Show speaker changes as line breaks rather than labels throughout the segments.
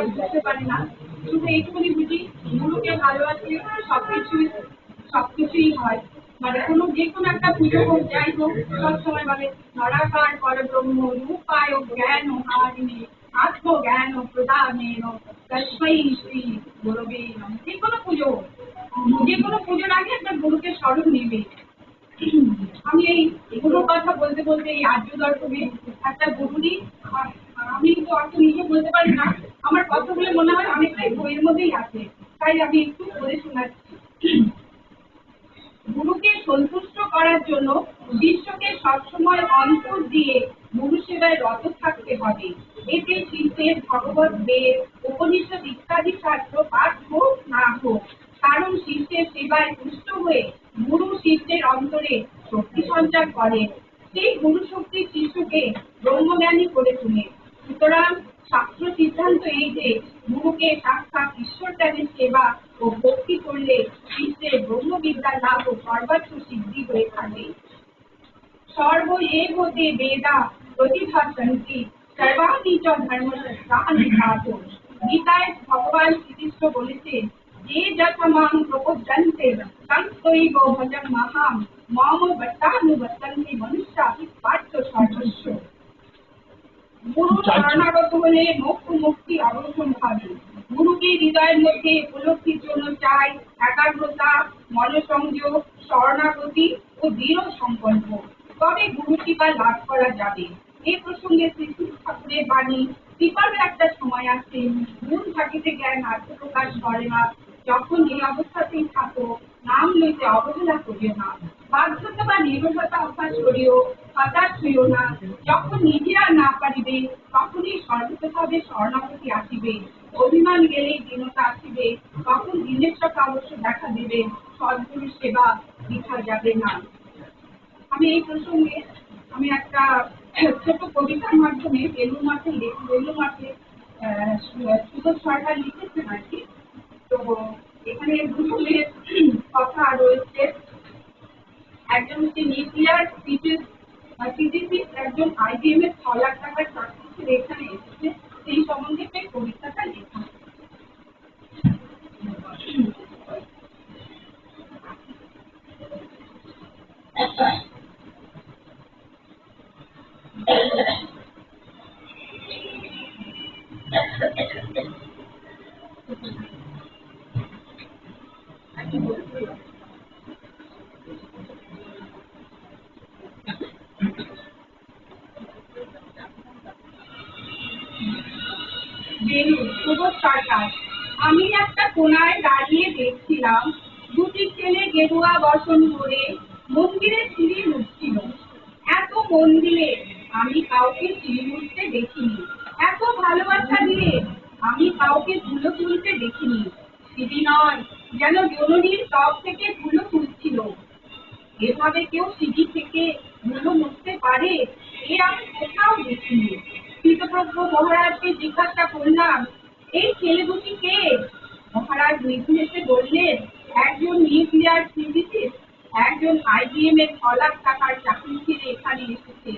তফাৎ বুঝতে পারি না। শুধু এইটুকুনি বুঝি, গুরুকে ভালোবাসলে সবকিছুই সবকিছুই হয়। মানে কোনো, যে কোনো একটা পুজো হোক, যাই হোক সবসময় বলে নরাকার পর ব্রহ্ম রূপায় জ্ঞান হারিণী আত্মজ্ঞান প্রদানেন তস্মৈ শ্রী গুরবে যে কোনো পুজো যে কোনো পুজোর আগে একটা গুরুকে স্মরণ নেবে। আমি এই এগুলোর কথা বলতে বলতে এই আর্য দর্শনে একটা গুরুরই, আমি তো অত নিজে বলতে পারি না। আমার কথাগুলো মনে হয় অনেকটাই বইয়ের মধ্যেই আছে। তাই আমি একটু বলে শোনাচ্ছি। গুরুকে সন্তুষ্ট করার জন্য শিষ্যকে সবসময় অন্তর দিয়ে গুরু সেবায় রত থাকতে হবে। এতে শিষ্যের ভগবত বেদ, উপনিষদ ইত্যাদি শাস্ত্র পাঠ হোক না হোক, কারণ শিষ্যের সেবায় তুষ্ট হয়ে গুরু শিষ্যের অন্তরে শক্তি সঞ্চার করে। সেই গুরু শক্তি শিষ্যকে ব্রহ্মজ্ঞানী করে তোলে। সুতরাং শাস্ত্র সিদ্ধান্ত এই যে গুরুকে সাক্ষাৎ ঈশ্বর জ্ঞানের সেবা ও ভক্তি করলে শিষ্যের ব্রহ্মবিদ্যা লাভ ও সর্বাত্ম সিদ্ধি হয়ে থাকে সর্ব এব হতে বেদা প্রতিভাসন্তি সর্বাণি চ ধর্মশাস্ত্রাণি ধাত গীতায় ভগবান শ্রীকৃষ্ণ বলেছেন যে যথমাং প্রপদ্যন্তে সংস্তৈব ভজম মহাম মম বত্তানুবর্তন্তি মনুষ্যা পার্থ সর্বস্ব গুরু শরণাগত হলে মোক্ষ মুক্তি অবশ্যম হবে। গুরুকে হৃদয়ের মধ্যে উপলব্ধির জন্য চাই একাগ্রতা মনোসংযোগ শরণাগতি ও দৃঢ় সংকল্প। তবে গুরু কৃপা লাভ করা যাবে। এই প্রসঙ্গে শ্রী ঠাকুরের বাণী কৃপার একটা সময় আসে। গুণ থাকিতে জ্ঞান আত্মপ্রকাশ করে না। যখন এই অবস্থাতেই থাকো নাম লইতে অবহেলা করিও না। বাধ্যতা বা নির্ভরতা অভ্যাস করিও। হতাশ হইও না। যখন নিজেরা না পারিবে, তখনই সর্বতভাবে শরণাগতি আসিবে। অভিমান গেলেই দীনতা আসিবে। তখন সব অবশ্য দেখা দিবে। সদ্গুরু সেবা বৃথা যাবে না। আমি এই প্রসঙ্গে আমি একটা ছোট কবিতার মাধ্যমে বেলুর মাঠে বেলুর মাঠে সুবোধ সরকার লিখেছেন আর কি। তো এখানে দুজনের কথা রয়েছে একজন হচ্ছে নিউক্লিয়ার ফিজিক্স ফিজিক্স একজন আইবিএম এর ছ লাখ টাকার চাকরি ছেড়ে এখানে এসেছে সেই সম্বন্ধে একটা কবিতাটা লেখা। বেলু সুবোধ সরকার আমি একটা কোনায় দাঁড়িয়ে দেখছিলাম, দুটি ছেলে গেরুয়া বসন করে মন্দিরে সিঁড়ি উঠছিল এত মন্দিরে, আমি কাউকে সিঁড়ি উঠতে দেখিনি। এত ভালোবাসা দিয়ে, আমি কাউকে ধুলো তুলতে দেখিনি। সিঁড়ি নয়, যেন জননীর তপ থেকে ধুলো তুলছিল। এভাবে কেউ সিঁড়ি থেকে ধুলো মুছতে পারে, এ আমি কোথাও দেখিনি। শীতপ্রজ্ঞ মহারাজকে জিজ্ঞাসা করলাম, এই ছেলে দুটি কে? মহারাজ মৃদু হেসে বললেন, একজন নিউক্লিয়ার ফিজিসিস্ট, একজন আইবিএম এর ছ টাকার চাকরি ছেড়ে এখানে এসেছে।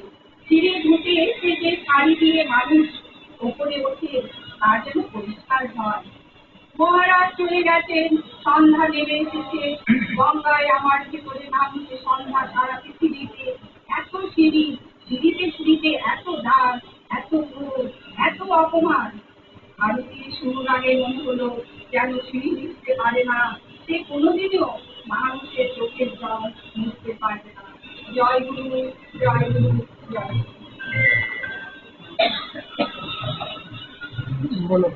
সিঁড়ি ঢুকে থেকে শাড়ি দিয়ে মানুষ ওপরে ওঠে, তা যেন পরিষ্কার হয়। মহারাজ চলে গেছেন, সন্ধ্যা নেমে এসেছে। গঙ্গায় আমার কি করে নামছে সন্ধ্যা সারা পৃথিবীতে এত সিঁড়ি, সিঁড়িতে সিঁড়িতে এত দাগ। অপমান। আরতি শুরুর আগে মনে হলো যেন সিঁড়ি মিশতে পারে না। সে কোনোদিনও মানুষের চোখের জল মুছতে পারবে না। জয় গুরু জয় গুরু, জয়।
বলো।